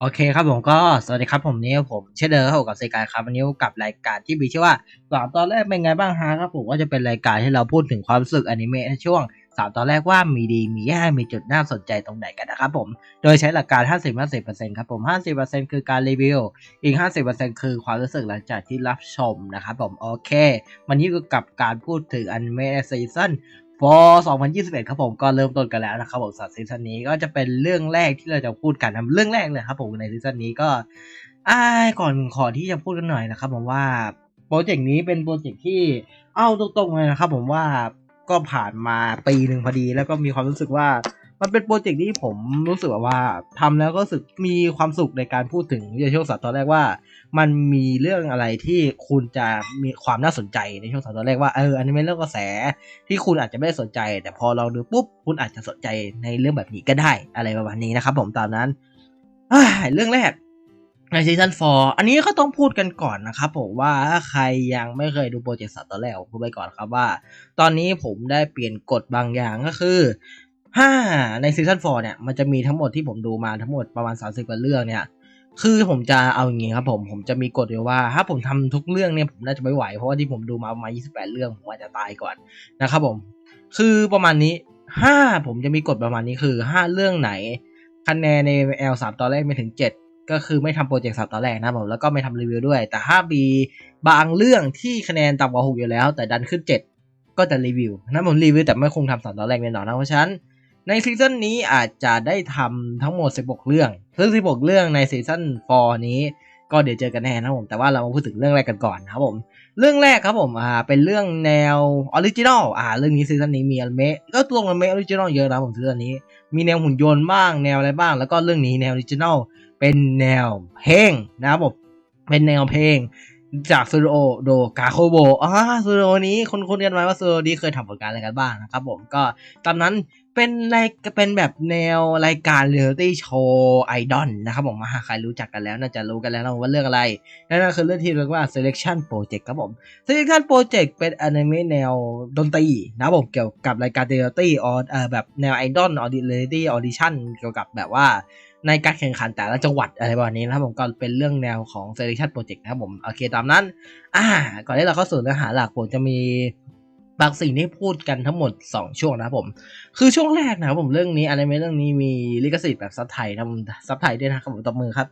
โอเคครับผมก็สวัสดีครับผมนี่ผมเชเดิมครับกับเซกายครับวันนี้กับรายการที่มีชื่อว่าสามตอนแรกเป็นไงบ้างฮะครับผมก็จะเป็นรายการที่เราพูดถึงความรู้สึกอนิเมะในช่วง สามตอนแรกว่ามีดีมีแย่มีจุดน่าสนใจตรงไหนกันนะครับผม โดยใช้หลักการ 50-50%ครับผม 50%คือการรีวิว อีก 50%คือความรู้สึกหลังจากที่รับชมนะครับผม โอเค วันนี้ก็กับการพูดถึงอนิเมะซีซั่น for 2021 ครับผมก็เริ่มต้นกันแล้วนะครับผมสำหรับซีซั่นนี้ก็จะเป็นเรื่องแรกที่เราจะพูดกันนะเรื่องแรกเลยครับผมในซีซั่นนี้ก็อ้าก่อนขอที่จะพูดกันหน่อยนะครับผมว่าโปรเจกต์นี้เป็นโปรเจกต์ที่เอ้าตรงๆเลยนะครับผมว่า ก็ผ่านมาปีหนึ่งพอดี แล้วก็มีความรู้สึกว่ามันเป็นโปรเจกต์ที่ผมรู้สึกว่าทำแล้วก็รู้สึกมีความสุขในการพูดถึงในช่วงสัปดาห์แรกว่า มันมีเรื่องอะไรที่คุณจะมีความน่าสนใจในช่วงสัปดาห์แรกว่าเอออันนี้เป็นเรื่องกระแสที่คุณอาจจะไม่ได้สนใจ แต่พอเราดูปุ๊บคุณอาจจะสนใจในเรื่องแบบนี้ก็ได้อะไรประมาณนี้นะครับผมตามนั้นเรื่องแรก ในซีซั่น4อันนี้ก็ต้องพูดกันก่อนนะครับผมว่าถ้าใครยังไม่เคยดูโปรเจกต์สัตว์ตอนแรกผมพูดไปก่อนครับว่า ตอนนี้ผมได้เปลี่ยนกฎบางอย่างก็คือถ้าในซีซั่น4เนี่ยมันจะมีทั้งหมดที่ผมดูมาทั้งหมดประมาณ 30กว่าเรื่องเนี่ย คือผมจะเอาอย่างงี้ครับผมผมจะมีกฎไว้ว่า ถ้าผมทำทุกเรื่องเนี่ยผมน่าจะไม่ไหว เพราะว่าที่ผมดูมาประมาณ 28 เรื่องผมอาจจะตายก่อนนะครับผม คือประมาณนี้ถ้าผมจะมีกฎประมาณนี้คือ5เรื่องไหนคะแนนใน L 3 ตอนแรกไม่ถึง 7 ก็คือไม่ทำโปรเจกต์สามตอนแรกนะผมแล้วก็ไม่ทำรีวิวด้วย แต่ถ้ามีบางเรื่องที่คะแนนต่ำกว่า 6 อยู่แล้ว แต่ดันขึ้น 7 ก็จะรีวิวนะผมรีวิวแต่ไม่คงทำสามตอนแรกแน่นอนนะเพราะฉะนั้นในซีซั่นนี้อาจจะได้ทำทั้งหมด 16 เรื่องซึ่ง16 เรื่องในซีซั่น4นี้ก็เดี๋ยวเจอกันแน่นะผมแต่ว่าเรามาพูดถึงเรื่องแรกกันก่อนนะครับผมเรื่องแรกครับผมอ่าเป็นเรื่องแนวออริจินอลอ่าเรื่องนี้ซีซั่นนี้มีอนิเมะก็ตัวอนิเมะออริจินอลเยอะนะผมซีซั่นนี้ มีแนวหุ่นยนต์บ้างแนวอะไรบ้าง แล้วก็เรื่องนี้แนวออริจินอล เป็นแนวเพลงนะครับผมเป็นแนวเพลงจากซูโอโดกาโคโบอ่าซูโอนี้คนคนกันไหมว่าซูโอนี้เคยทำผลงานอะไรกันบ้างนะครับผมก็ตอนนั้นเป็นรายเป็นแบบแนวรายการเรียลตี้โชว์ไอดอลนะครับผมมาหาใครรู้จักกันแล้ว น่าจะรู้กันแล้วนะว่าเรื่องอะไร นั่นก็คือเรื่องที่เรียกว่า selection project ครับผม selection project เป็นอนิเมะแนวดนตรีนะครับผมเกี่ยวกับรายการเรียลตี้ออเอ่อแบบแนวไอดอลออดิเรตี้ออดิชั่นเกี่ยวกับแบบว่า ในการแข่งขันแต่ละจังหวัดอะไรประมาณนี้นะครับผมก็เป็นเรื่องแนวของ selection project นะครับผมโอเคตามนั้น อ่า ก่อนที่เราเข้าสู่เนื้อหาหลักผมจะมีบางสิ่งที่พูดกันทั้งหมด 2 ช่วงนะครับผม คือช่วงแรกนะครับผมเรื่องนี้อนิเมะเรื่องนี้มีลิขสิทธิ์แบบซับไทยนะผมซับไทยด้วยนะครับผมตบมือครับ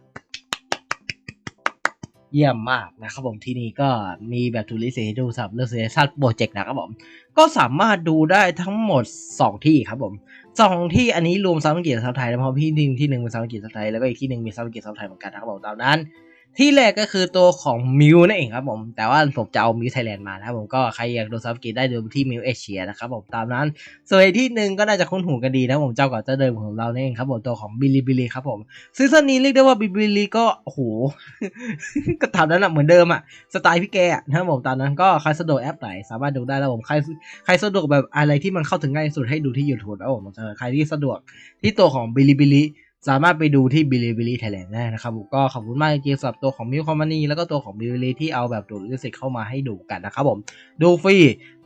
เยี่ยมมากนะครับผมที่นี่ก็มีแบบทูลิเซดูสำหรับเรื่องเซซันโปรเจกต์นะครับผมก็สามารถดูได้ทั้งหมด 2 ที่ครับผมสองที่อันนี้รวมซับอังกฤษซับไทยนะเพราะพี่หนึ่งที่หนึ่งเป็นซับอังกฤษซับไทยแล้วก็อีกที่หนึ่งมีซับอังกฤษซับไทยเหมือนกันนะครับผมตามนั้น ที่แรกก็คือตัวของมิวนั่นเองครับผม แต่ว่าผมจะเอามิวไทยแลนด์มานะผมก็ใครอยากดูซับกีได้ดูที่มิวเอเชียนะครับผมตามนั้น ส่วนที่หนึ่งก็น่าจะคุ้นหูกันดีนะผมเจ้าก่อนเจ้าเดิมของเราเนี่ยเองครับผมตัวของบิลลี่บิลลี่ครับผมซีซั่นนี้เรียกได้ว่าบิลลี่บิลลี่ก็โอ้โหก็ทำนั้นแหละเหมือนเดิมอะสไตล์พี่แกนะครับผมตามนั้นก็ใครสะดวกแอปไหนสามารถดูได้แล้วผมใครใครสะดวกแบบอะไรที่มันเข้าถึงง่ายสุดให้ดูที่ YouTube แล้วผมใครที่สะดวกที่ตัวของบิลลี่บิลลี่ สามารถไปดูที่ Bilibili Thailand ได้นะครับผมก็ขอบคุณมากจริงๆสำหรับตัวของมิวคอมมานีแล้วก็ตัวของ Bilibili ที่เอาแบบดูดลิขสิทธิ์เข้ามาให้ดูกันนะครับผมดูฟรี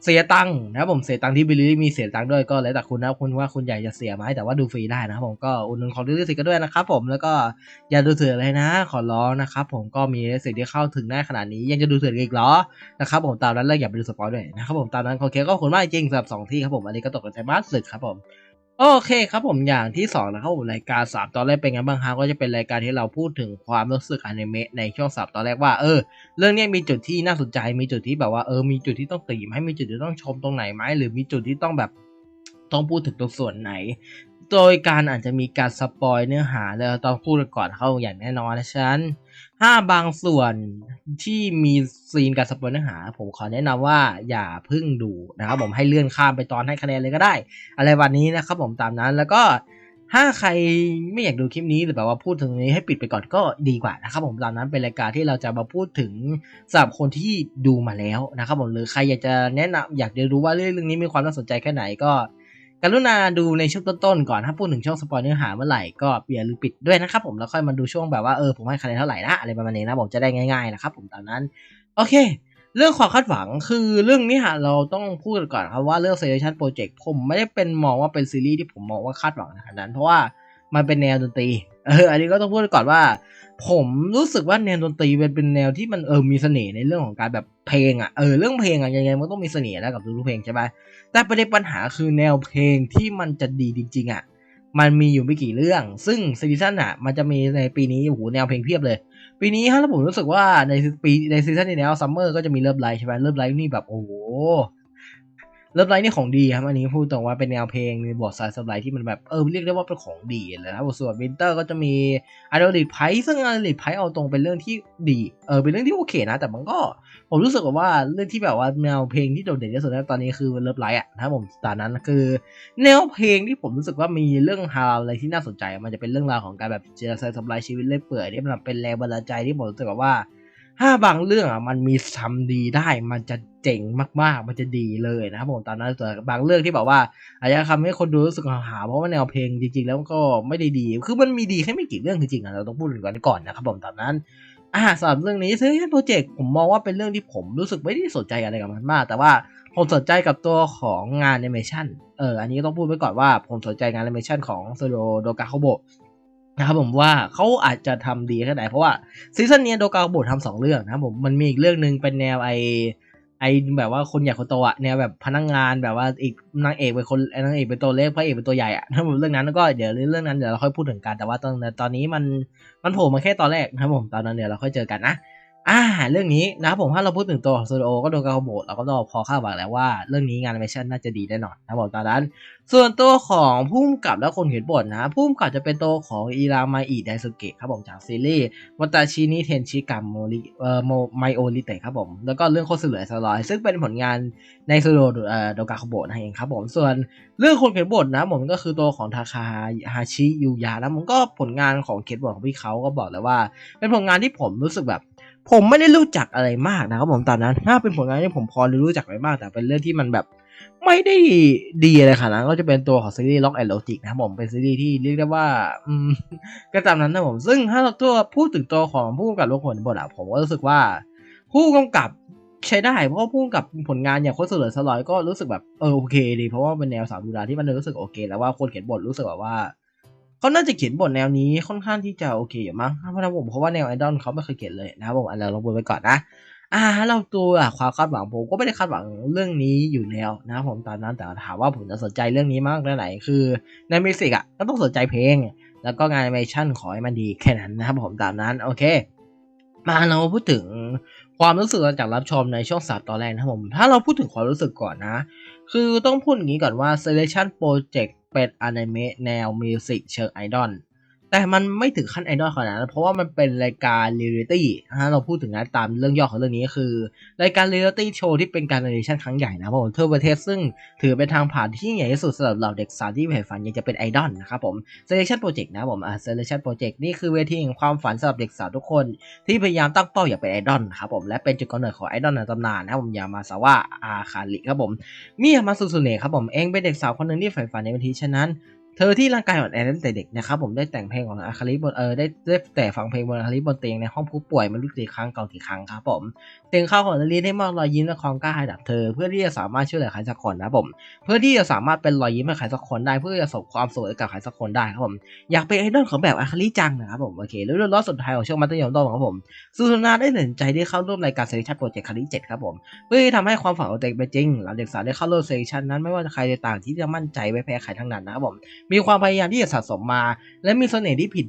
เสียตังค์นะครับผมเสียตังค์ที่ Bilibili มีเสียตังค์ด้วยก็แล้วแต่คุณนะคุณว่าคุณอยากจะเสียไหมแต่ว่าดูฟรีได้นะครับผมก็อุดหนุนของลิขสิทธิ์กันด้วยนะครับผมแล้วก็อย่าดูเถื่อนเลยนะ ขอร้องนะครับผมก็มีลิขสิทธิ์ที่เข้าถึงได้ขนาดนี้ยังจะดูเถื่อนอีกเหรอนะครับผมตามนั้นแล้วอย่าไปดูสปอยด้วยนะครับผมตามนั้นโอเคก็ขอบคุณมากจริงสำหรับสองที่ครับผมอันนี้ก็ตกกันใจมากสุดครับผม โอเคครับผมอย่างที่สองนะครับผมรายการสามตอนแรกเป็นไงบ้างครับก็จะเป็นรายการที่เราพูดถึงความรู้สึกอนิเมะในช่วงสามตอนแรกว่าเออเรื่องนี้มีจุดที่น่าสนใจมีจุดที่แบบว่าเออมีจุดที่ต้องตีไหมมีจุดที่ต้องชมตรงไหนไหมหรือมีจุดที่ต้องแบบต้องพูดถึงตรงส่วนไหน โดยการอาจจะมีการสปอยเนื้อหาแล้วต้องพูดก่อนเข้าอย่างแน่นอนนะฉะนั้น ถ้าบางส่วนที่มีซีนการสปอยเนื้อหา ผมขอแนะนำว่าอย่าพึ่งดูนะครับผมให้เลื่อนข้ามไปตอนให้คะแนนเลยก็ได้ อะไรวันนี้นะครับผมตามนั้นแล้วก็ถ้าใครไม่อยากดูคลิปนี้หรือแบบว่าพูดถึงนี้ให้ปิดไปก่อนก็ดีกว่านะครับผมตามนั้นเป็นรายการที่เราจะมาพูดถึงสำหรับคนที่ดูมาแล้วนะครับผมหรือใครอยากจะแนะนำอยากจะรู้ว่าเรื่องนี้มีความน่าสนใจแค่ไหนก็ กรุณาดูในช่วงต้นๆก่อนถ้าพูดถึงช่วงสปอยเนื้อหาเมื่อไหร่ก็อย่าลืมปิดด้วยนะครับผมแล้วค่อยมาดูช่วงแบบว่าเออผมให้คะแนนเท่าไหร่นะอะไรประมาณนี้นะผมจะได้ง่ายๆนะครับผมตามนั้นโอเค เรื่องความคาดหวังคือเรื่องนี้ฮะเราต้องพูดก่อนครับว่าเรื่อง Celebration Project ผมไม่ได้เป็นมองว่าเป็นซีรีส์ที่ผมมองว่าคาดหวังขนาดนั้น เพราะว่ามันเป็นแนวดนตรีเอออันนี้ก็ต้องพูดก่อนว่า ผมรู้สึกว่าแนวดนตรีเป็นแนวที่มันเออมีเสน่ห์ในเรื่องของการแบบเพลงอะเออเรื่องเพลงอะยังไงมันต้องมีเสน่ห์แล้วกับทุกๆเพลงใช่ไหมแต่ประเด็นปัญหาคือแนวเพลงที่มันจะดีจริงๆอะมันมีอยู่ไม่กี่เรื่อง ซึ่งซีซั่นอะมันจะมีในปีนี้โอ้โหแนวเพลงเพียบเลย ปีนี้ฮะแล้วผมรู้สึกว่าในปีในซีซั่นที่แล้วซัมเมอร์ก็จะมีเลิฟไลท์ใช่ไหมเลิฟไลท์นี่แบบโอ้โห เลิฟไลท์นี่ของดีครับอันนี้พูดตรงว่าเป็นแนวเพลงมีบทสายสไลท์ที่มันแบบเออเรียกได้ว่าเป็นของดีเลยครับส่วนวินเตอร์ก็จะมีไอดอลิทไพซึ่งไอดอลิทไพเอาตรงเป็นเรื่องที่ดีเออเป็นเรื่องที่โอเคนะ แต่มันก็ผมรู้สึกว่าเรื่องที่แบบว่าแนวเพลงที่โดดเด่นที่สุดในตอนนี้คือเลิฟไลท์อะนะครับผมตอนนั้นคือ แนวเพลงที่ผมรู้สึกว่ามีเรื่องราวอะไรที่น่าสนใจ มันจะเป็นเรื่องราวของการแบบเจอใส่ทำลายชีวิตเล่อยเปื่อยที่มันเป็นแรงบันดาลใจที่ผมรู้สึกว่าถ้าบางเรื่องอะมันมีทำดีได้มันจะ เจ๋งมากๆ มันจะดีเลยนะครับผมตอนนั้นแต่บางเรื่องที่แบบว่าอาจจะทำให้คนดูรู้สึกหาเพราะว่าแนวเพลงจริงๆ แล้วก็ไม่ได้ดี คือมันมีดีแค่ไม่กี่เรื่องจริงๆอะเราต้องพูดกันก่อนนะครับผมตอนนั้นอ่าสำหรับเรื่องนี้ซึ่งโปรเจกต์ผมมองว่าเป็นเรื่องที่ผมรู้สึกไม่ได้สนใจอะไรกับมันมาก แต่ว่าผมสนใจกับตัวของงานแอนิเมชันเอออันนี้ต้องพูดไว้ก่อนว่าผมสนใจงานแอนิเมชันของโซโดโดกาโคโบนะครับผมว่าเขาอาจจะทำดีแค่ไหนเพราะว่าซีซั่นนี้โดกาโคโบทำสองเรื่องนะครับผมมันมีอีกเรื่องหนึ่งเป็นแนวไอ ไอแบบว่าคนใหญ่คนโตอะแนวแบบพนักงงานแบบว่าอีกนางเอกเป็นคนนางเอกเป็นตัวเล็กพระเอกเป็นตัวใหญ่อะนะครับผมเรื่องนั้นก็เดี๋ยวเรื่องนั้นเดี๋ยวเราค่อยพูดถึงกันแต่ว่าตอนตอนนี้มันมันโผล่มาแค่ตอนแรกนะครับผมตอนนั้นเดี๋ยวเราค่อยเจอกันนะ อ่าเรื่องนี้นะผมถ้าเราพูดถึงตัวของสตูดิโอก็โดนกาโบดเราก็ต้องพอคาดหวังแล้วว่าเรื่องนี้งานแอนิเมชันน่าจะดีแน่นอนนะครับผมตอนนั้น ส่วนตัวของผู้กำกับและคนเขียนบทนะผู้กำกับจะเป็นตัวของอิรามาอิไดสุเกะครับผมจากซีรีส์วัตาชินิเทนชิกัมโมริเอ่อโมไมโอริเตะครับผมแล้วก็เรื่องโคสเหลือสลอย ซึ่งเป็นผลงานในสตูดิโอเอ่อโดกาโบดนั่นเองครับผมส่วนเรื่องคนเขียนบทนะผมก็คือตัวของทาคาฮาชิยูยะนะผมก็ผลงานของเขียนบทของพี่เขาก็บอกเลยว่า เป็นผลงานที่ผมรู้สึกแบบ ผมไม่ได้รู้จักอะไรมากนะครับผมตอนนั้น ถ้าเป็นผลงานที่ผมพอรู้จักไปมากแต่เป็นเรื่องที่มันแบบไม่ได้ดีอะไรขนาดนั้นก็จะเป็นตัวของซีรีส์ล็อกแอนด์โลจิกนะครับผมเป็นซีรีส์ที่เรียกได้ว่าอืมก็ตามนั้นนะผมซึ่งถ้าเราตัวพูดถึงตัวของผู้กำกับโลกผลบทอะผมก็รู้สึกว่า ผู้กำกับใช้ได้เพราะว่าผู้กำกับผลงานอย่างโคตรเสลอสลอยก็รู้สึกแบบเออโอเคดีเพราะว่าเป็นแนวสามดูดาที่มันรู้สึกโอเค แล้วว่าคนเขียนบทรู้สึกแบบว่า เขาน่าจะเขียนบทแนวนี้ค่อนข้างที่จะโอเคอยู่มั้งเพราะผมเพราะว่าแนวไอดอลเขาไม่เคยเขียนเลยนะครับผมอันเราพูดไปก่อนนะอ่าเราตัวความคาดหวังผมก็ไม่ได้คาดหวังเรื่องนี้อยู่แล้วนะผมตอนนั้นแต่ถามว่าผมจะสนใจเรื่องนี้มากแค่ไหนคือในมิวสิกอะก็ต้องสนใจเพลง แล้วก็งานแอนิเมชันขอให้มันดีแค่นั้นนะครับผมตามนั้นโอเค มาเราพูดถึงความรู้สึกหลังจากรับชมในช่วงสามตอนแรกนะครับผมถ้าเราพูดถึงความรู้สึกก่อนนะ คือต้องพูดอย่างนี้ก่อนว่า Selection Project เป็นอนิเมะแนวมิวสิกเชิงไอดอล แต่มันไม่ถึงขั้นไอดอลขนาดนั้นเพราะว่ามันเป็นรายการเรียลิตี้นะเราพูดถึงนะตามเรื่องย่อของเรื่องนี้คือ รายการเรียลิตี้โชว์ที่เป็นการเนชั่นครั้งใหญ่นะครับผมทั่วประเทศซึ่งถือเป็นทางผ่านที่ใหญ่ที่สุดสำหรับเหล่าเด็กสาวที่ใฝ่ฝันอยากจะเป็นไอดอลนะครับผม Selection Project นะผมอ่า Selection Project นี่คือเวทีแห่งความฝันสำหรับเด็กสาวทุกคน ที่พยายามตั้งเป้าอยากเป็นไอดอลนะครับผมและเป็นจุดกำเนิดของไอดอลในตำนานนะผมยามาซาวะอาคาริครับผมมิยามาสุสุเนะครับผมเองเป็นเด็กสาวคนหนึ่งที่ใฝ่ฝันในเวทีฉะนั้น เธอที่ร่างกายอ่อนแอตั้งแต่เด็กนะครับผมได้แต่งเพลงของอาคาริบนเออได้ได้แต่ฟังเพลงบนอาคาริบนเตียงในห้องผู้ป่วยมันรู้กี่ครั้งเก่ากี่ครั้งครับผมเตียงข้าวของนารีได้มอบรอยยิ้มและความกล้าให้กับเธอ เพื่อที่จะสามารถช่วยเหลือใครสักคนนะครับผมเพื่อที่จะสามารถเป็นรอยยิ้มให้ใครสักคนได้เพื่อจะส่งความสุขให้กับใครสักคนได้ครับผมอยากเป็นไอดอลของแบบอาคาริจังนะครับผมโอเคแล้วเรื่องรอสุดท้ายของช่วงมัธยมต้นของผมซูซูนาได้ตัดสินใจที่เข้าร่วมรายการเซเลชันโปรเจกต์ครั้งที่เจ็ดครับผมเพื่อที่ทำให้ความฝันของตัวเองเป็นจริงหลังเด็กสาวได้เข้าร่วมเซเลชันนั้นไม่ว่าใครต่างที่จะมั่นใจไม่แพ้ใครทั้งนั้นนะครับผมมีความพยายามที่จะสะสมมา และมีเสน่ห์ที่ผิด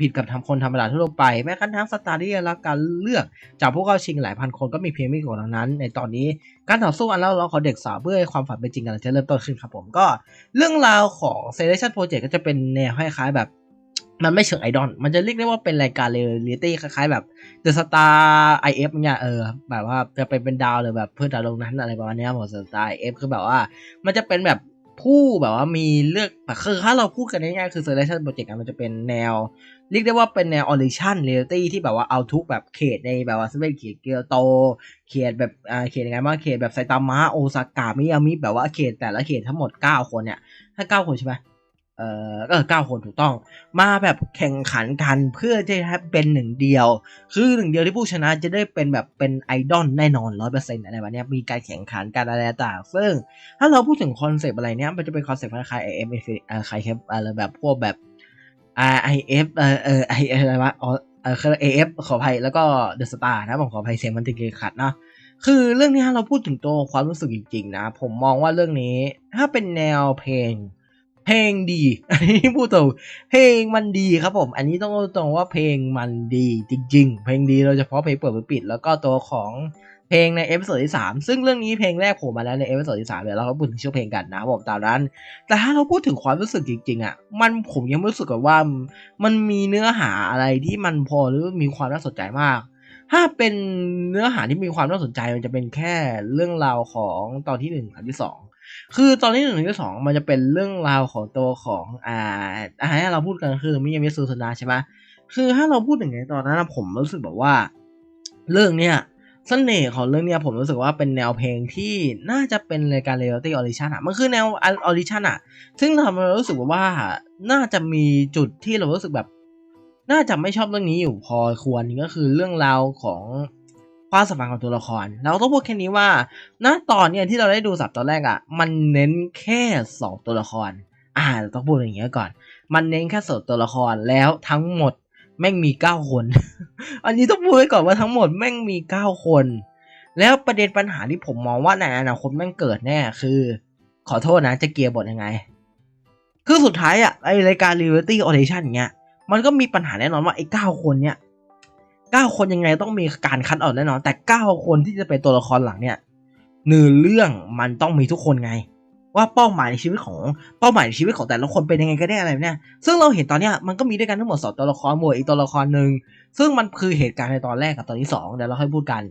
ผิดกับทำคนธรรมดาทั่วไป แม้กระทั่งสตาร์ที่ได้รับการเลือก จากผู้เข้าชิงหลายพันคนก็มีเพียงไม่กี่คนเท่านั้น ในตอนนี้การต่อสู้อันเล่าร้อนของเด็กสาวเพื่อให้ความฝันเป็นจริงกำลังจะเริ่มต้นขึ้นครับผมก็เรื่องราวของ Selection Project ก็จะเป็นแนวคล้ายๆแบบมันไม่เชิงไอดอล มันจะเรียกได้ว่าเป็นรายการเรียลิตี้คล้ายๆ แบบ The Star IF เนี่ยเออแบบว่าจะเป็นเป็นดาวเลยแบบเพื่อดาวลงนั้นอะไรประมาณนี้ยหมด Star IF คือแบบว่า มันจะเป็นแบบ ผู้แบบว่ามีเลือกคือถ้าเราพูดกันง่ายๆคือ selection project มันจะเป็นแนว เรียกได้ว่าเป็นแนว audition reality ที่แบบว่าเอาทุกแบบเขตในแบบว่าสเปนเขตเกียวโต เขตแบบอ่าเขตยังไงบ้างเขตแบบไซตามะโอซากามิยามิแบบว่าเขตแต่ละเขตทั้งหมด 9 คนเนี่ยถ้า 9 คนใช่ไหม เอ่อก็เก้าคนถูกต้อง มาแบบแข่งขันกันเพื่อจะให้เป็นหนึ่งเดียว คือหนึ่งเดียวที่ผู้ชนะจะได้เป็นแบบเป็นไอดอลแน่นอนร้อยเปอร์เซ็นต์อะไรแบบเนี้ยมีการแข่งขันกันอะไรต่างซึ่ง ถ้าเราพูดถึงคอนเซปต์อะไรเนี้ยมันจะเป็นคอนเซปต์คล้ายๆ IM เอ่อคล้ายๆอะไรแบบพวกแบบ IF เออเออ I อะไรวะอ๋อเออคือ AF ขออภัยแล้วก็ The Star นะผมขออภัยเสียงมันติดขัดเนาะคือเรื่องนี้เราพูดถึงตัวความรู้สึกจริงๆนะ ผมมองว่าเรื่องนี้ถ้าเป็นแนวเพลง เพลงดี อันนี้พูดตรงเพลงมันดีครับผม อันนี้ต้องตรงว่าเพลงมันดีจริง ๆ เพลงดีโดยเฉพาะเพลงเปิดหรือปิด แล้วก็ตัวของเพลงในเอพิโซดที่ 3 ซึ่งเรื่องนี้เพลงแรกผล่มาแล้วในเอพิโซดที่3เดี๋ยวเราก็พูดถึงชื่อเพลงกันนะผมตามนั้น แต่ถ้าเราพูดถึงความรู้สึกจริงๆอะมันผมยังไม่รู้สึกว่ามันมีเนื้อหาอะไรที่มันพอหรือมีความน่าสนใจมากถ้าเป็นเนื้อหาที่มีความน่าสนใจมันจะเป็นแค่เรื่องราวของตอนที่หนึ่งตอนที่สอง คือตอนที่หนึ่งที่สองมันจะเป็นเรื่องราวของตัวของอ่าอ่าให้เราพูดกันคือมิยามิซูซนาใช่ไหมคือถ้าเราพูดถึงในตอนนั้นผมรู้สึกแบบว่า เรื่องเนี้ยเสน่ห์ของเรื่องเนี้ยผมรู้สึกว่าเป็นแนวเพลงที่น่าจะเป็นรายการเรียลตี้ออริชันอะมันคือแนวออริชันอะ ซึ่งทำให้เรารู้สึกว่าน่าจะมีจุดที่เรารู้สึกแบบ น่าจะไม่ชอบเรื่องนี้อยู่พอควรก็คือเรื่องราวของ ความสัมพันธ์ของตัวละคร เราต้องพูดแค่นี้ว่าณตอนเนี้ยที่เราได้ดูสับตอนแรกอะ่ะ มันเน้นแค่สองตัวละคร อ่าต้องพูดอย่างเงี้ยก่อน มันเน้นแค่สองตัวละครแล้วทั้งหมดแม่งมีเก้าคน อันนี้ต้องพูดไว้ก่อนว่าทั้งหมดแม่งมีเก้าคน แล้วประเด็นปัญหาที่ผมมองว่าในอนาคตแม่งเกิดแน่คือ ขอโทษนะจะเกียร์บทยังไง คือสุดท้ายอะไอรายการ Reality Audition เงี้ยมันก็มีปัญหาแน่นอนว่าไอ้เก้าคนเนี้ย เก้าคนยังไงต้องมีการคัดออกแน่นอน แต่เก้าคนที่จะเป็นตัวละครหลังเนี่ยเนื้อเรื่องมันต้องมีทุกคนไง ว่าเป้าหมายในชีวิตของเป้าหมายในชีวิตของแต่ละคนเป็นยังไงก็ได้อะไรเนี่ยซึ่งเราเห็นตอนเนี้ยมันก็มีด้วยกันทั้งหมดสองตัวละครหมวดอีกตัวละครหนึ่งซึ่งมันคือเหตุการณ์ในตอนแรกกับตอนที่สองเดี๋ยวเราค่อยพูดกัน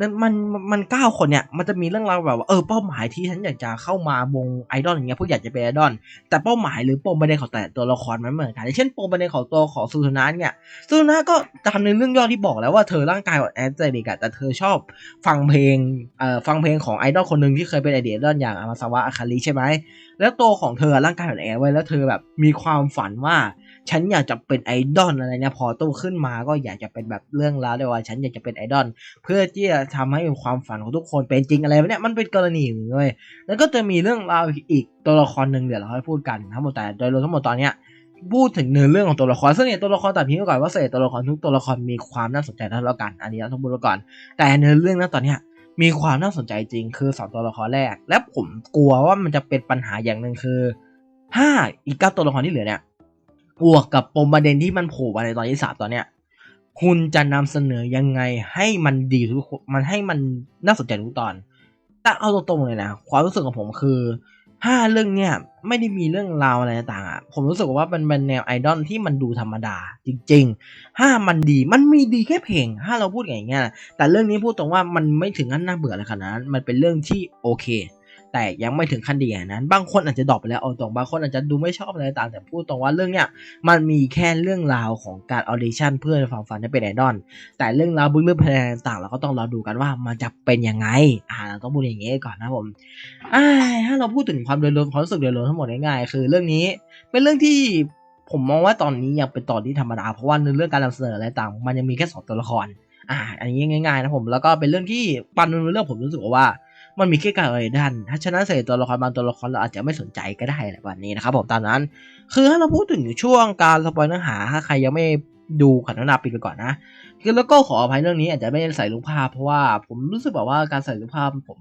นั่นมันมันเก้าคนเนี่ยมันจะมีเรื่องราวแบบว่าเออเป้าหมายที่ฉันอยากจะเข้ามาวงไอดอลอย่างเงี้ยพื่อยากจะเป็นไอดอลแต่เป้าหมายหรือปมประเด็นของแต่ตัวละครมันเหมือนกันอย่างเช่นปมประเด็นของตัวของซูซูนะเนี่ยซูซูนะก็ตามในเรื่องย่อที่บอกแล้วว่าเธอร่างกายอ่อนแอแต่เด็กอะแต่เธอชอบฟังเพลงเอ่อฟังเพลงของไอดอลคนหนึ่งที่เคยเป็นไอเดียดอลอย่างอามาซาวะอาคาริใช่ไหมแล้วตัวของเธอร่างกายอ่อนแอไว้แล้วเธอแบบมีความฝันว่า ฉันอยากจะเป็นไอดอลอะไรเนี่ยพอโตขึ้นมาก็อยากจะเป็นแบบเรื่องราวเลยว่า ฉันอยากจะเป็นไอดอลเพื่อที่จะทำให้ความฝันของทุกคนเป็นจริงอะไรแบบเนี้ยมันเป็นกรณีอย่งนี้เลยแล้วก็จะมีเรื่องราวอีกตัวละครหนึ่งเดี๋ยวเราค่อยพูดกันทั้งหมดแต่โดยรวมทั้งหมดตอนเนี้ยพูดถึงเนื้อเรื่องของตัวละครซึ่งเนี่ยตัวละครตัดทิ้งก่อนว่าเสน่ห์ตัวละครทุกตัวละครมีความน่าสนใจเท่ากันอันนี้เราต้องพูดไว้ก่อน แต่เนื้อเรื่องนะตอนเนี้ยมีความน่าสนใจจริงคือสองตัวละครแรก และผมกลัวว่ามันจะเป็นปัญหาอย่างหนึ่งคือถ้าอีกเก้าตัวละครที่เหลือเนี่ย บวกกับปมประเด็นที่มันโผล่มาในตอนที่สามตอนเนี้ย คุณจะนำเสนอยังไงให้มันดีทุกคนมันให้มันน่าสนใจทุกตอน แต่เอาตรงๆเลยนะ ความรู้สึกของผมคือห้าเรื่องเนี้ยไม่ได้มีเรื่องราวอะไรต่างอะผมรู้สึกว่ามันเป็นแนวไอดอลที่มันดูธรรมดา จริงๆห้ามันดีมันมีดีแค่เพลงถ้าเราพูดอย่างเงี้ยแต่เรื่องนี้พูดตรงว่ามันไม่ถึงขั้นน่าเบื่ออะไรขนาดนั้นมันเป็นเรื่องที่โอเค แต่ยังไม่ถึงขั้นดีอย่างนั้น บางคนอาจจะดรอปไปแล้วเอาตรงบางคนอาจจะดูไม่ชอบอะไรต่างแต่พูดตรงว่าเรื่องเนี้ยมันมีแค่เรื่องราวของการออดิชั่นเพื่อฝังฝันให้เป็นไอดอลแต่เรื่องราวเบื้องลึกภายในต่างเราก็ต้องรอดูกันว่ามันจะเป็นยังไงอ่าเราต้องพูดอย่างงี้ก่อนนะผมอ่าถ้าเราพูดถึงความโดยรวมความรู้สึกโดยรวมทั้งหมดง่ายๆคือเรื่องนี้เป็นเรื่องที่ผมมองว่าตอนนี้ยังเป็นตอนที่ธรรมดาเพราะว่าเรื่องการนำเสนออะไรต่างมันยังมีแค่สองตัวละครอ่าอันนี้ง่ายๆนะผมแล้วก็เป็นเรื่องที่ปันในเรื่องผมรู้สึกว่า มันมีแค่การอะไรด้านถ้าชนะเสร็จตัวละครบางตัวละครเราอาจจะไม่สนใจก็ได้แหละวันนี้นะครับผมตามนั้น คือถ้าเราพูดถึงช่วงการสปอยเนื้อหาถ้าใครยังไม่ดูขอแนะนำปิดไปก่อนนะคือแล้วก็ขออภัยเรื่องนี้อาจจะไม่ใส่รูปภาพเพราะว่าผมรู้สึกแบบว่าการใส่รูปภาพผม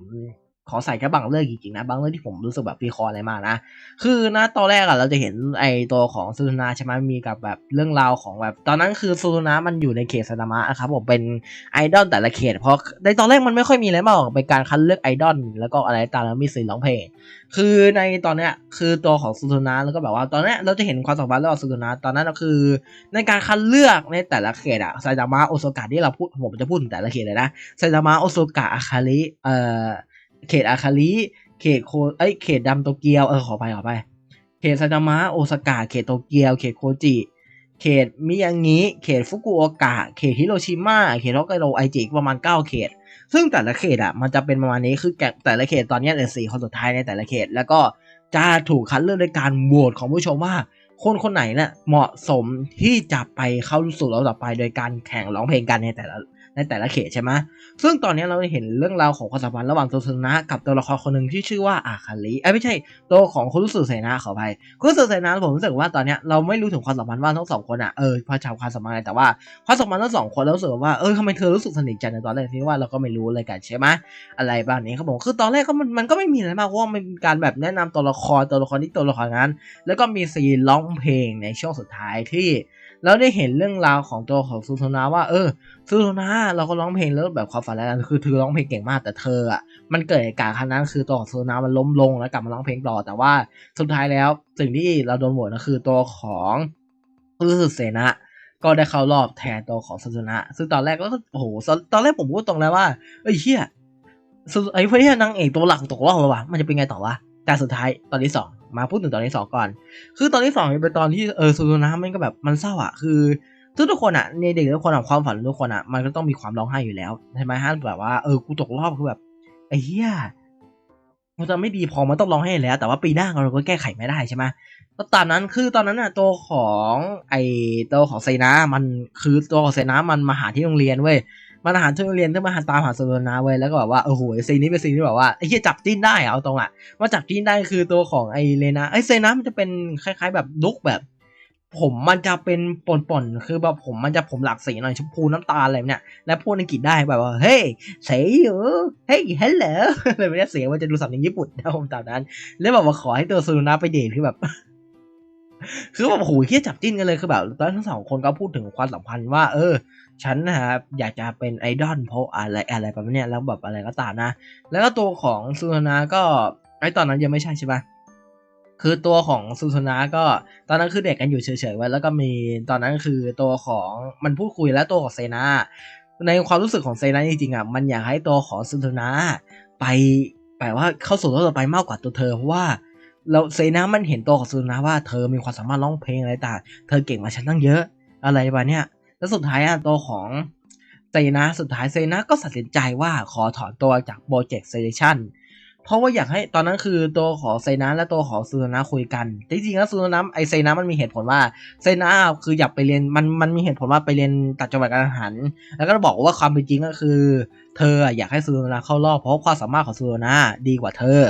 ขอใส่แค่บางเรื่องจริงๆนะบางเรื่องที่ผมรู้สึกแบบวิเคราะห์อะไรมากนะคือนะตอนแรกอะเราจะเห็นไอตัวของซูซูนาใช่ไหมมีกับแบบเรื่องราวของแบบ ตอนนั้นคือซูซูนามันอยู่ในเขตซานามะนะครับผมเป็นไอดอลแต่ละเขตเพราะในตอนแรกมันไม่ค่อยมีอะไรมากเป็นการคัดเลือกไอดอลแล้วก็อะไรตามแล้วมีสื่อร้องเพลง คือในตอนเนี้ยคือตัวของซูซูนาแล้วก็แบบว่าตอนเนี้ยเราจะเห็นความสัมพันธ์ระหว่างซูซูนาตอนนั้นก็คือ ในการคัดเลือกในแต่ละเขตอะไซตามะโอโซกะที่เราพูดผมจะพูดถึงแต่ละเขตเลยนะไซตามะโอโซกะอาคาริเอ่อ เขตอาคาริเขตโคไอยเขตดำโตเกียวเออขอไปขอไป เขตไซตามะโอซากะเขตโตเกียว เขตโคจิ เขตมิยางิเขตฟุกุโอกะ เขตฮิโรชิมาเขตฮอกไกโดไอจิประมาณ 9 เขต ซึ่งแต่ละเขตอะมันจะเป็นประมาณนี้คือแต่ละเขตตอนนี้เหลือสี่คนสุดท้ายในแต่ละเขต แล้วก็จะถูกคัดเลือกโดยการโหวตของผู้ชมว่าคนคนไหนเนี่ยเหมาะสมที่จะไปเข้าสู่รอบต่อไปโดยการแข่งร้องเพลงกันในแต่ละ ในแต่ละเขตใช่ไหมซึ่งตอนนี้เราเห็นเรื่องราวของความสัมพันธ์ระหว่างตัวซึนะกับตัวละครคนหนึ่งที่ชื่อว่าอาคาริเอ้ยไม่ใช่ตัวของคุณรู้สึเสนาขออภัยคุณรู้สึเสนาผมรู้สึกว่าตอนนี้เราไม่รู้ถึงความสัมพันธ์ว่าทั้งสองคนอะเออพอชาวความสัมพันธ์อะไรแต่ว่าความสัมพันธ์ทั้งสองคนเราสึกว่าเออทำไมเธอรู้สึกสนิทกันในตอนแรกที่ว่าเราก็ไม่รู้เลยกันใช่ไหมอะไรบ้างนี้ครับผมคือตอนแรกก็มันมันก็ไม่มีอะไรมากเพราะว่ามันเป็นการแบบแนะนำตัวละครตัวละครที่ตัวละครนั้น แล้วก็มีซีนร้องเพลงในช่วงสุดท้ายที่ เราได้เห็นเรื่องราวของตัวของซูโซนาว่าเออซูโซนาเราก็ร้องเพลงแล้วแบบความฝันแล้วกันคือเธอร้องเพลงเก่งมากแต่เธออะมันเกิดเหตุการณ์ครั้งนั้นคือตัวของซูโซนามันล้มลงแล้วกลับมาร้องเพลงต่อแต่ว่าสุดท้ายแล้วสิ่งที่เราโดนโหวตก็คือตัวของรู้สึกเสนะก็ได้เข้ารอบแทนตัวของซูซูนะซึ่งตอนแรกก็โอ้โหตอนแรกผมพูดตรงแล้วว่าเอ้ยเฮียซูไอ้เพวกนี้นางเอกตัวหลักตกรอบแล้ววะมันจะเป็นไงต่อวะแต่สุดท้ายตอนที่สอง มาพูดถึงตอนที่สองก่อน คือตอนที่สองเป็นตอนที่เออซูซูนะมันก็แบบมันเศร้าอะ คือทุกทุกคนอะในเด็กทุกคนอะความฝันทุกคนอะมันก็ต้องมีความร้องไห้อยู่แล้วใช่ไหมฮะแบบว่าเออกูตกรอบคือแบบไอ้เฮียมันจะไม่ดีพอมันต้องร้องไห้แล้ว แต่ว่าปีหน้าเราก็แก้ไขไม่ได้ใช่ไหมก็ตอนนั้นคือตอนนั้นน่ะตัวของไอตัวของไซนะมันคือตัวของไซนะมันมาหาที่โรงเรียนเว้ย มันมาหาที่โรงเรียนเพื่อมาหาตามหาโซโนาเว้ยแล้วก็แบบว่าโอ้โหซีนนี้เป็นซีนที่แบบว่าไอ้เหี้ยจับจิ้นได้เอาตรงอะมาจับจิ้นได้คือตัวของไอเลนาไอเซนะมันจะเป็นคล้าย ๆ แบบลุกแบบ ผมมันจะเป็นป่นๆคือแบบผมมันจะผมหลากสีหน่อยชมพูน้ำตาลอะไรเนี่ยแล้วพูดอังกฤษได้แบบว่าเฮ้ยเสียอยู่เฮ้ยฮัลโหลอะไรแบบนี้เสียงมันจะดูสำเนียงญี่ปุ่นนะผมตามนั้น แล้วแบบว่าขอให้ตัวซูนะไปเดทคือแบบคือแบบโอ้โหเฮียจับจิ้นกันเลยคือแบบตอนทั้งสองคนก็พูดถึงความสัมพันธ์ว่า เออ ฉันนะครับอยากจะเป็นไอดอลเพราะอะไรอะไรแบบเนี้แล้วแบบอะไรก็ตามนะ แล้วก็ตัวของซูรุนะก็ไอตอนนั้นยังไม่ใช่ใช่ปะคือตัวของซูซูนะก็ตอนนั้นคือเด็กกันอยู่เฉยๆไว้แล้วก็มีตอนนั้นคือตัวของมันพูดคุยแล้วตัวของเซนาในความรู้สึกของเซนาจริงๆอะมันอยากให้ตัวของซูซูนะไปแปลว่าเข้าสู่รอบต่อไปมากกว่าตัวเธอเพราะว่าเราเซนามันเห็นตัวของซูนะว่าเธอมีความสามารถร้องเพลงอะไรต่างเธอเก่งกว่าฉันตั้งเยอะอะไรแบบเนี้ย แล้วสุดท้ายอะตัวของเซนะสุดท้ายเซนะก็ตัดสินใจว่าขอถอนตัวจากโปรเจกต์เซเลชันเพราะว่าอยากให้ตอนนั้นคือตัวของเซนะและตัวของซูนะคุยกัน จริงๆแล้วซูนะไอเซนะมันมีเหตุผลว่าเซนะคืออยากไปเรียนมันมันมีเหตุผลว่าไปเรียนตัดจังหวัดการอาหารแล้วก็บอกว่าความเป็นจริงก็คือ เธออยากให้ซูนะเข้ารอบเพราะความสามารถของซูนะดีกว่าเธอ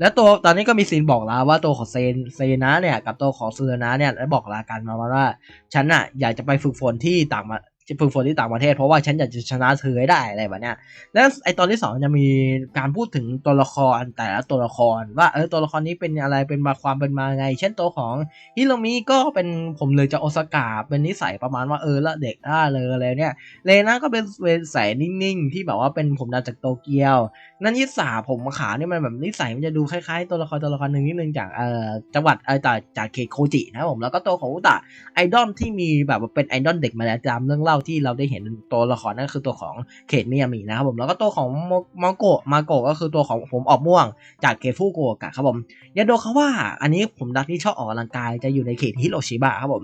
แล้วตัวตอนนี้ก็มีซีนบอกลาว่าตัวของเซนเซนะเนี่ยกับตัวของซูนะเนี่ยได้บอกลากันมาว่าฉันอะอยากจะไปฝึกฝนที่ต่างมา ฝึกฝนที่ต่างประเทศ เพราะว่าฉันอยากจะชนะเธอให้ได้อะไรแบบเนี้ยแล้วไอตอนที่สองจะมีการพูดถึงตัวละครแต่ละตัวละคร ว่าเออตัวละครนี้เป็นอะไรเป็นมาความเป็นมาไง เช่นตัวของฮิโรมิก็เป็นผมเลยจะโอซากะเป็นนิสัยประมาณว่าเออละเด็กอ่าเลยอะไรเนี่ยเลนะก็เป็นเป็นสายนิ่งๆ ที่แบบว่าเป็นผมดาจากโตเกียว นั่นยิสาผมขาวนี่มันแบบนิสัยมันจะดูคล้ายๆ ตัวละครตัวละครหนึ่งนิดนึงจากเอ่อจังหวัดเออจากจากเขตโคจินะผมแล้วก็ตัวของอุตะไอดอลที่มีแบบว่าเป็นไอดอลเด็กมาแล้วตามเรื่องเล่าที่เราได้เห็นตัวละครนั่นคือตัวของเขตมิยามินะครับผมแล้วก็ตัวของมาโกะมาโกะก็คือตัวของผมออกม่วง จากเขตฟูกุโกะครับผมยาโดเขาว่าอันนี้ผมดักที่ชอบออกกำลังกายจะอยู่ในเขตฮิโรชิบะครับผม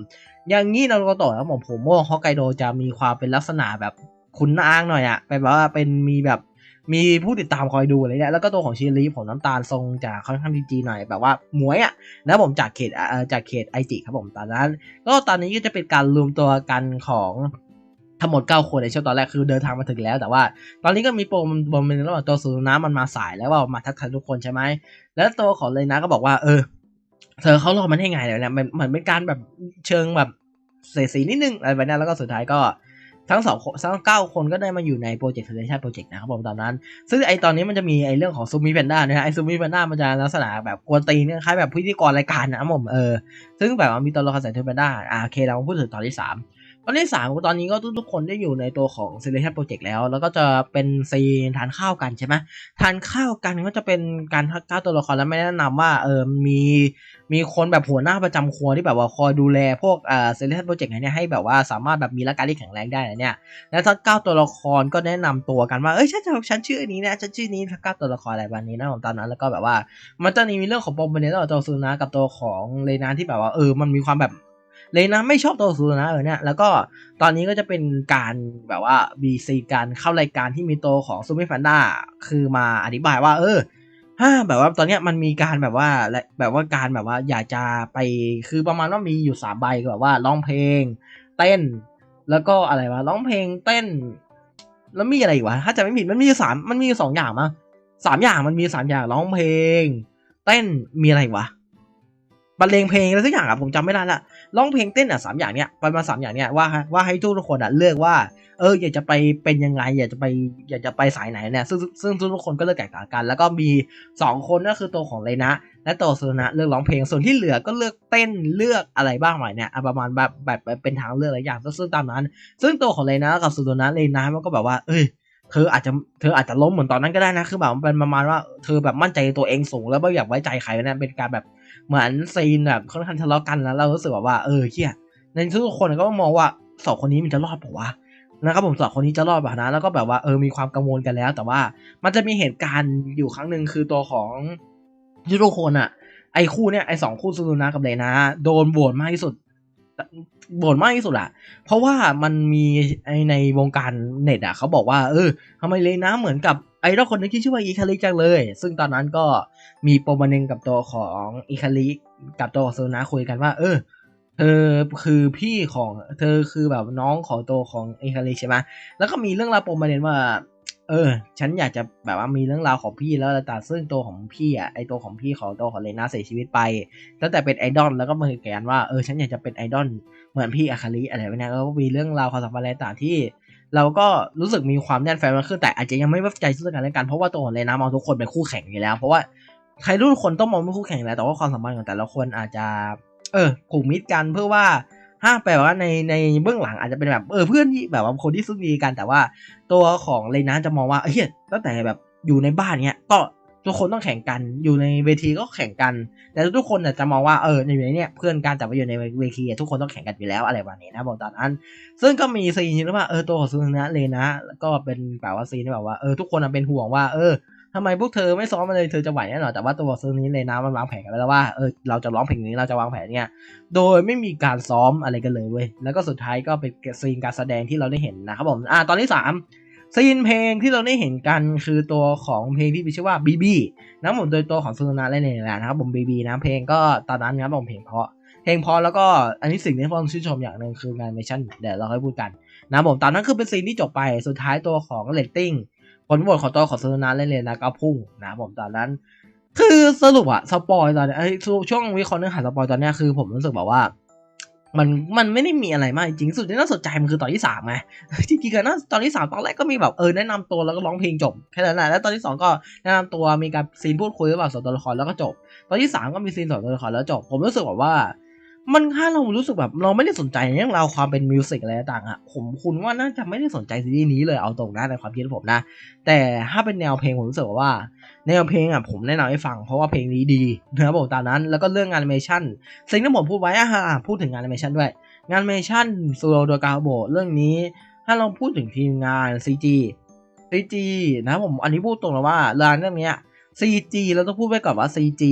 อย่างนี้นารูโตะครับผมผมม่วงฮอกไกโดจะมีความเป็นลักษณะแบบขุนนางหน่อยอะเป็นแบบว่าเป็นมีแบบมีผู้ติดตามคอยดูอะไรเนี่ยแล้วก็ตัวของชิลีผมน้ำตาลทรงจะค่อนข้างดีจีหน่อยแบบว่าหมวยอะแล้วผมจากเขตจากเขตไอจิครับผมตอนนั้น ก็ตอนนี้ก็จะเป็นการรวมตัวกันของ ทั้งหมด 9 คนในช่วงตอนแรกคือเดินทางมาถึงแล้ว แต่ว่า ตอนนี้ก็มีโปรมันโปรมันระหว่างตัวซูน้ำมันมาสายแล้วว่ามาทักทายทุกคนใช่ไหมแล้วตัวของเลยนะก็บอกว่า เออ เธอเขารอมันให้ไงเนี่ยมันเหมือนเป็นการแบบเชิงแบบเสียสีนิดนึงอะไรแบบนี้นแล้วก็สุดท้ายก็ทั้งสองทั้งเก้าคนก็ได้มาอยู่ในโปรเจกต์เซเลชันโปรเจกต์นะครับผมตอนนั้น ซึ่งไอตอนนี้มันจะมีไอเรื่องของซูมิแพนด้านะฮะไอซูมิแพนด้ามันจะลักษณะแบบกวนตีนคล้ายแบบพิธีกรรายการนะผมเออซึ่งแบบมีตัวละครใส่ทูแพนด้าอ่าโอเคเราพูดถึงตอนที่สาม ตอนที่สามตอนนี้ก็ทุกๆคนได้อยู่ในตัวของ s e l e c t i o n Project แล้ว แล้วก็จะเป็นซีนทานข้าวกันใช่ไหมทานข้าวกันก็จะเป็นการทักก้าวตัวละครแล้วไม่แนะนำว่าเออมีมีคนแบบหัวหน้าประจำครัวที่แบบว่าคอยดูแลพวกเอ่า s e l e c t i o n Project เนี่ยให้แบบว่าสามารถแบบมีร่างกายที่แข็งแรงได้เนี่ยแล้วทักก้าวตัวละครก็แนะนำตัวกันว่าเอ้ยฉันจะฉันชื่อนี้นะฉันชื่อนี้ทักก้าวตัวละครอะไรแบบนี้นะของตอนนั้นแล้วก็แบบว่ามันจะมีเรื่องของปมประเด็นระหว่างตัวซูนะกับตัวของเลนาที่แบบว่าเออมันมีความแบบ เลยนะไม่ชอบตัวซูนะเออเนี่ยแล้วก็ตอนนี้ก็จะเป็นการแบบว่าบีซีการเข้ารายการที่มีตัวของซูเปอร์แฟนด้าคือมาอธิบายว่า เออถ้าแบบว่าตอนเนี้ยมันมีการแบบว่าและแบบว่าการแบบว่าอยากจะไปคือประมาณว่ามีอยู่สามใบก็แบบว่าร้องเพลง เต้น แล้วก็อะไรวะร้องเพลงเต้น แล้วมีอะไรอีกวะถ้าจะไม่ผิดมันมีอยู่สามมันมีอยู่สองอย่างมั้งสามอย่างมันมีสามอย่างร้องเพลง เต้นมีอะไรอีกวะบรรเลงเพลงอะไรสักอย่างอะผมจำไม่ได้ละ ร้องเพลงเต้นอะสามอย่างเนี้ยประมาณสามอย่างเนี้ยว่าว่าให้ทุกคนอะเลือกว่า เอออยากจะไปเป็นยังไง อยากจะไปอยากจะไปสายไหนเนี่ยซึ่งซึ่งทุกคนก็เลือกแตกต่างกัน แล้วก็มีสองคนก็คือตัวของเลนะ และตัวสุนะเลือกร้องเพลงส่วนที่เหลือก็เลือกเต้นเลือกอะไรบ้างหน่อยเนี่ยประมาณแบบแบบเป็นทางเลือกหลายอย่างซึ่งตามนั้น ซึ่งตัวของเลนะกับสุนะเลนะมันก็แบบว่า เอ้ยเธออาจจะเธออาจจะล้มเหมือนตอนนั้นก็ได้นะคือแบบมันเป็นประมาณว่าเธอแบบมั่นใจตัวเองสูงแล้วไม่อยากไว้ใจใครนะเป็นการแบบ เหมือนซีนแบบค่อนข้างทะเลาะกันแล้วเรารู้สึกแบบว่าเออเฮียในทุกคนก็มองว่าสองคนนี้มันจะรอดปะวะนะครับผมสองคนนี้จะรอดปะนะแล้วก็แบบว่าเออมีความกังวลกันแล้ว แต่ว่ามันจะมีเหตุการณ์อยู่ครั้งหนึ่งคือตัวของทุกคนอะไอคู่เนี่ยไอสองคู่ซูรุนะกับเลนะ โดนโหวตมากที่สุดโหวตมากที่สุดอะเพราะว่ามันมีไอในวงการเน็ตอะเขาบอกว่า เออทำไมเลนะเหมือนกับ ไอดอลคนนึงที่ชื่อว่าอีคาริจังเลย ซึ่งตอนนั้นก็มีปมประเด็นกับตัวของอีคาริกับตัวของซูรุนะคุยกันว่า เออเธอคือพี่ของเธอคือแบบน้องของตัวของอีคาริใช่ไหมแล้วก็มีเรื่องราวปมประเด็นว่า เออ ฉันอยากจะแบบว่ามีเรื่องราวของพี่แล้วแต่ซึ่งตัวของพี่อะไอตัวของพี่ของตัวของเลนาเสียชีวิตไปตั้งแต่เป็นไอดอลแล้วก็มาแกนว่าเออฉันอยากจะเป็นไอดอลเหมือนพี่อาคาริอะไรแบบนี้แล้วก็มีเรื่องราวความสัมพันธ์อะไรต่างที่ เราก็รู้สึกมีความแน่นแฟนมากขึ้นแต่อาจจะยังไม่ไว้ใจซึ่งกันและกันเพราะว่าตัวของเลนา มองทุกคนเป็นคู่แข่งอยู่แล้ว เพราะว่าใครรู้ทุกคนต้องมองเป็นคู่แข่งแล้วแต่ว่าความสัมพันธ์ของแต่ละคนอาจจะ เออผูกมิตรกันเพื่อว่าห้าแปลว่าในในเบื้องหลังอาจจะเป็นแบบเออเพื่อนที่แบบว่าคนที่ซึ่งดีกันแต่ว่าตัวของเลนาจะมองว่าเฮ้ยตั้งแต่แบบอยู่ในบ้านเนี้ยก็ ทุกคนต้องแข่งกัน อยู่ในเวทีก็แข่งกัน แต่ทุกคนจะมองว่าเออในเนี้ยเพื่อนกันแต่ว่าอยู่ในเวทีทุกคนต้องแข่งกันอยู่แล้วอะไรแบบนี้นะบอกตอนนั้น ซึ่งก็มีซีนที่ว่าเออตัวของซูนะเลนะก็เป็นแบบว่าซีนที่แบบว่าเออทุกคนเป็นห่วงว่าเออทำไมพวกเธอไม่ซ้อมมาเลยเธอจะไหวแน่นอนแต่ว่าตัวซีนนี้เลยนะมันวางแผนกันแล้วว่าเออเราจะร้องเพลงนี้เราจะวางแผนเนี่ยโดยไม่มีการซ้อมอะไรกันเลยเว้ยแล้วก็สุดท้ายก็เป็นซีนการแสดงที่เราได้เห็นนะครับผมอ่าตอนที่สาม ซีนเพลงที่เราได้เห็นกันคือตัวของเพลงที่มีชื่อว่าบีบีนะผมโดยตัวของซูนาเล่นเองแหละนะครับผมบีบีนะเพลงก็ตอนนั้นนะครับผมเพลงเพราะเพลงเพอแล้วก็อันนี้สิ่งที่ผมชื่นชมอย่างหนึ่งคืองานเมชั่นเดี๋ยวเราค่อยพูดกันนะผมตอนนั้นคือเป็นซีนที่จบไปสุดท้ายตัวของเรตติ้งผลโหวตของตัวของซูนาเล่นเลยนะก็พุ่งนะผมตอนนั้น คือสรุปอะสปอยตอนนี้ช่วงวิเคราะห์เนื้อหาสปอยตอนนี้คือผมรู้สึกแบบว่า มันมันไม่ได้มีอะไรมากจริงสุดที่น่าสนใจมันคือตอนที่สามไงจริงๆกันนะตอนที่สามตอนแรกก็มีแบบเออแนะนำตัวแล้วก็ร้องเพลงจบแค่นั้นแหละแล้วตอนที่สองก็แนะนำตัวมีการซีนพูดคุยระหว่างสองตัวละครแล้วก็จบ ตอนที่สามก็มีซีนสองตัวละครแล้วจบ ผมรู้สึกแบบว่า มันถ้าเรารู้สึกแบบเราไม่ได้สนใจเรื่องราวความเป็นมิวสิกอะไรต่างอะผมคุณว่าน่าจะไม่ได้สนใจซีรีส์นี้เลยเอาตรงนะในความคิดผมนะ แต่ถ้าเป็นแนวเพลงผมรู้สึกว่า แนวเพลงอะผมแนะนำให้ฟังเพราะว่าเพลงนี้ดีนะครับผมตามนั้น แล้วก็เรื่องงานแอนิเมชันสิ่งที่ผมพูดไว้อะฮะพูดถึงงานแอนิเมชันด้วย งานแอนิเมชันซูโรโดกาโบเรื่องนี้ ถ้าเราพูดถึงทีมงาน CG CG นะผมอันนี้พูดตรงเลยว่าเรื่องเรื่องเนี้ย CG เราต้องพูดไปก่อนว่า CG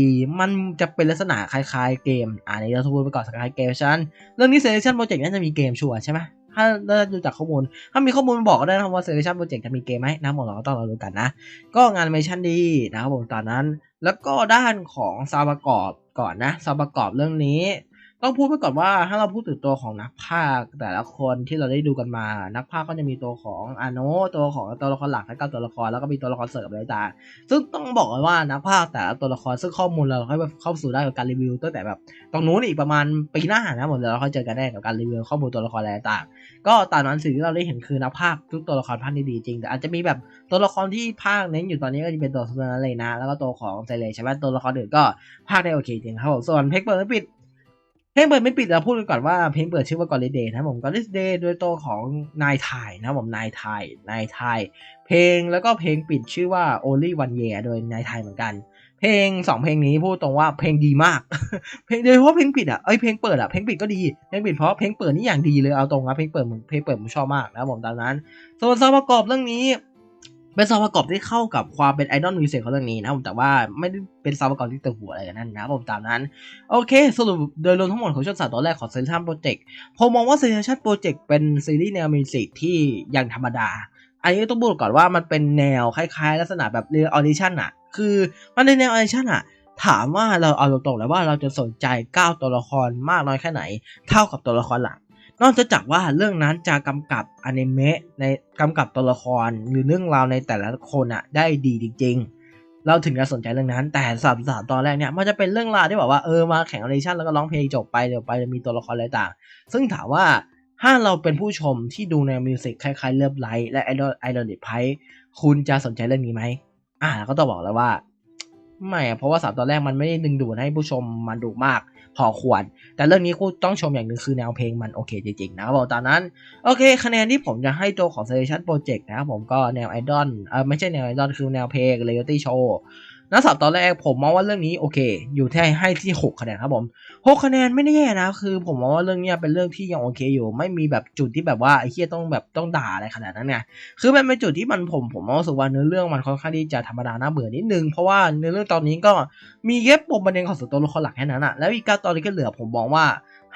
มันจะเป็นลักษณะคล้ายๆเกม อันนี้เราต้องพูดไปก่อนคล้ายๆเกมชั้นเรื่องนี้ Selection Project น่าจะมีเกมชัวร์ใช่ไหมถ้าเราดูจากข้อมูล ถ้ามีข้อมูลบอกก็ได้นะครับว่า Selection Project จะมีเกมไหมนะหมเราก็ต้องรอดูกันนะ ก็งานเมชันดีนะครับผมตอนนั้น แล้วก็ด้านของซาวประกอบก่อนนะซาวประกอบเรื่องนี้ ต้องพูดไปก่อนว่าถ้าเราพูดถึงตัวของนักพากย์แต่ละคนที่เราได้ดูกันมา นักพากย์ก็จะมีตัวของอาโนตัวของตัวละครหลักและก็ตัวละครแล้วก็มีตัวละครเสริมอะไรต่างซึ่งต้องบอกเลยว่านักพากย์แต่ละตัวละครซึ่งข้อมูลเราค่อยเข้าสู่ได้กับการรีวิวตั้งแต่แบบตรงนู้นอีกประมาณปีหน้านะผมเดี๋ยวเราค่อยเจอกันแน่กับการรีวิวข้อมูลตัวละครอะไรต่างก็ตามนั้นสิ่งที่เราได้เห็นคือนักพากย์ทุกตัวละครพากย์ได้ดีจริงแต่อาจจะมีแบบตัวละครที่พากย์เน้นอยู่ตอนนี้ก็จะเป็นตัวสุนันเลยนะ แล้วก็ตัวของไซเลใช่ไหมตัวละครอื่นก็พากย์ได้โอเคจริงครับผมส่วนเพกเปิดปิด ลงเปิดไม่ปิดเราพูดกันก่อนว่าเพลงเปิดชื่อว่า g o d Day นะผม g o d Day โดยตัวของนายไทยนะผมนายไทยนายไทยเพลงแล้วก็เพลงปิดชื่อว่า Only One Year โดยนายไทยเหมือนกัน เพลงสองเพลงนี้พูดตรงว่าเพลงดีมาก เพลงโดยเฉพาะเพลงปิดอะเอ้ยเพลงเปิดอะเพลงปิดก็ดีเพลงปิดเพราะเพลงเปิดนี่อย่างดีเลยเอาตรงนะเพลงเปิดเพลงเปิดผมชอบมากนะผมตามนั้น ส่วนซาวประกอบเรื่องนี้ เป็นซาวประกอบที่เข้ากับความเป็นไอดอลมิวสิกของเรื่องนี้นะผมแต่ว่าไม่ได้เป็นซาวประกอบที่ตึงหัวอะไรกันนั่นนะผมตามนั้น โอเค สรุปโดยรวมทั้งหมดของช่วงสามตอนแรกของเซนชันโปรเจกต์ผมมองว่าเซนชันโปรเจกต์เป็นซีรีส์แนวมิวสิกที่ยังธรรมดา อันนี้ต้องบอกก่อนว่ามันเป็นแนวคล้ายๆ ลักษณะแบบเรียออดิชั่นอะคือมันในแนวออดิชั่นอะถามว่าเราเอาตรงๆแล้วว่าเราจะสนใจก้าวตัวละครมากน้อยแค่ไหน เท่ากับตัวละครหลัก นอกจากว่าเรื่องนั้นจะกำกับอนิเมะในกำกับตัวละครหรือเรื่องราวในแต่ละคนอะได้ดีจริง ๆ เราถึงจะสนใจเรื่องนั้น แต่สามสามตอนแรกเนี่ยมันจะเป็นเรื่องราวที่แบบว่าเออมาแข่งออดิชั่นแล้วก็ร้องเพลงจบไปเดี๋ยวไปจะมีตัวละครอะไรต่าง ซึ่งถามว่าถ้าเราเป็นผู้ชมที่ดูแนวมิวสิกคล้ายๆเลิฟไลท์และไอดอลไอดอลเดดไพคุณจะสนใจเรื่องนี้ไหมอ่าก็ต้องบอกแล้วว่า ไม่อะเพราะว่าสามตอนแรกมันไม่ได้ดึงดูดให้ผู้ชมมันดูมาก พอควร แต่เรื่องนี้กูต้องชมอย่างหนึ่งคือแนวเพลงมันโอเคจริงๆนะครับผมตอนนั้นโอเค คะแนนที่ผมจะให้ตัวของ Selection Project นะครับผมก็แนวไอดอลเออไม่ใช่แนวไอดอลคือแนวเพลง Reality Show นักสับตอนแรกผมมองว่าเรื่องนี้โอเค อยู่ที่ให้ที่ 6 คะแนนครับผม 6 คะแนนไม่ได้แย่นะ คือ ผมมองว่าเรื่องนี้เป็นเรื่องที่ยังโอเคอยู่ ไม่มีแบบจุดที่แบบว่าไอ้เฮียต้องแบบต้องด่าอะไรขนาดนั้นไง คือมันเป็นจุดที่มันผมผมรู้สึกว่าเนื้อเรื่องมันค่อนข้างที่จะธรรมดาน่าเบื่อนิดนึง เพราะว่าเนื้อเรื่องตอนนี้ก็มีแค่ปมประเด็นของสุดตัวละครหลักแค่นั้นอะแล้วอีกเก้าตอนที่ก็เหลือผมมองว่า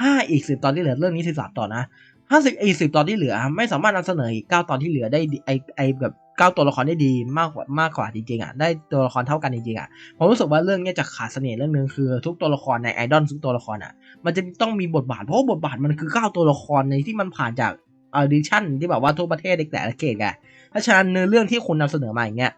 ห้าอีกสิบตอนที่เหลือเรื่องนี้สิบสามตอนนะห้าสิบอีสิบตอนที่เหลือ ไม่สามารถนำเสนออีกเก้าตอนที่เหลือได้ไอไอแบบ เก้าตัวละครได้ดีมากกว่ามากกว่าจริงๆอะได้ตัวละครเท่ากันจริงๆอะผมรู้สึกว่าเรื่องเนี้ยจะขาดเสน่ห์เรื่องนึงคือ ทุกตัวละครในไอดอลทุกตัวละครอะ มันจะต้องมีบทบาทเพราะบทบาทมันคือเก้าตัวละครในที่มันผ่านจากออดิชั่นที่แบบว่าทั่วประเทศแต่ละเขตไงเพราฉะนั้นเนื้อเรื่องที่คุณนำเสนอมาอย่างเงี้ย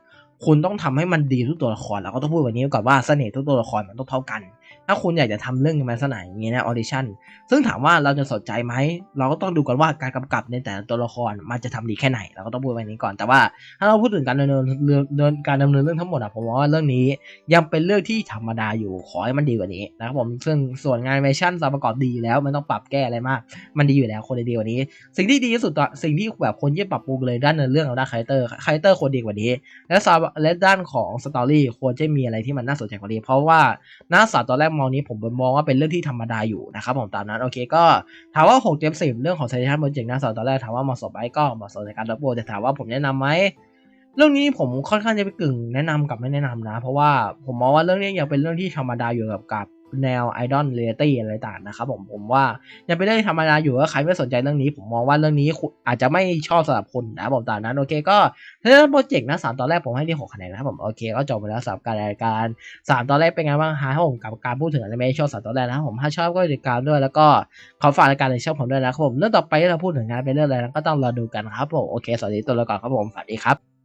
คุณต้องทำให้มันดีทุกตัวละครแล้วก็ต้องพูดแบบนี้ก่อนว่าเสน่ห์ทุกตัวละครมันต้องเท่ากัน ถ้าคุณอยากจะทำเรื่องในลักษณะอย่างนี้นะออดิชั่นซึ่งถามว่าเราจะสนใจไหม เราก็ต้องดูก่อนว่าการกำกับในแต่ละตัวละครมันจะทำดีแค่ไหน เราก็ต้องพูดไว้นี้ก่อน แต่ว่าถ้าเราพูดถึงการดำเนินเรื่องการดำเนินเรื่องทั้งหมดอะผมว่าเรื่องนี้ยังเป็นเรื่องที่ธรรมดาอยู่ขอให้มันดีกว่านี้นะครับผมซึ่งส่วนงานแอนิเมชั่นสประกอบดีแล้วไม่ต้องปรับแก้อะไรมาก มันดีอยู่แล้วคนดีกว่านี้ สิ่งที่ดีที่สุดตัวสิ่งที่แบบคนที่ปรับปรุงเลยด้านเนื้อเรื่องกับด้านคาแรคเตอร์คาแรคเตอร์ควรดีกว่านี้ และซาและด้านของสตอรี่ควรจะมีอะไรที่มันน่าสนใจกว่านี้เพราะว่าหน้าสาตอนแรกมองนี้ผมมองว่าเป็นเรื่องที่ธรรมดาอยู่นะครับผมตามนั้นโอเคก็ถามว่า6เต็ม10 เรื่องของ Citation Project หน้าสนตอนแรกถามว่าเหมาะสมไหมก็เหมาะสมในการรับโบแต่ถามว่าผมแนะนำไหมเรื่องนี้ผมค่อนข้างจะไปกึ่งแนะนำกับไม่แนะนำนะ เพราะว่าผมมองว่าเรื่องนี้ยังเป็นเรื่องที่ธรรมดาอยู่กับกับ แนวไอดอลเรียตี้อะไรต่างนะครับผมผมว่ายังเป็นเรื่องธรรมดาอยู่ว่าใครไม่สนใจเรื่องนี้ ผมมองว่าเรื่องนี้อาจจะไม่ชอบสำหรับคุณนะผมตามนั้นโอเคก็ถ้าโปรเจกต์นะสามตอนแรกผมให้ที่หกคะแนนนะครับผมโอเคก็จบไปแล้วสำหรับการรายการสามตอนแรกเป็นไงบ้างฮะถ้ผมกับการพูดถึงอนิเมะชอบสามตอนแรกนะผมถ้าชอบก็ติดตามด้วยแล้วก็ขอฝากรายการในช่องผมด้วยนะครับผมเรื่องต่อไปที่เราพูดถึงงานเป็นเรื่องอะไรก็ต้องรอดูกันครับผมโอเคสวัสดีตัวละก่อนครับผมสวัสดีครับ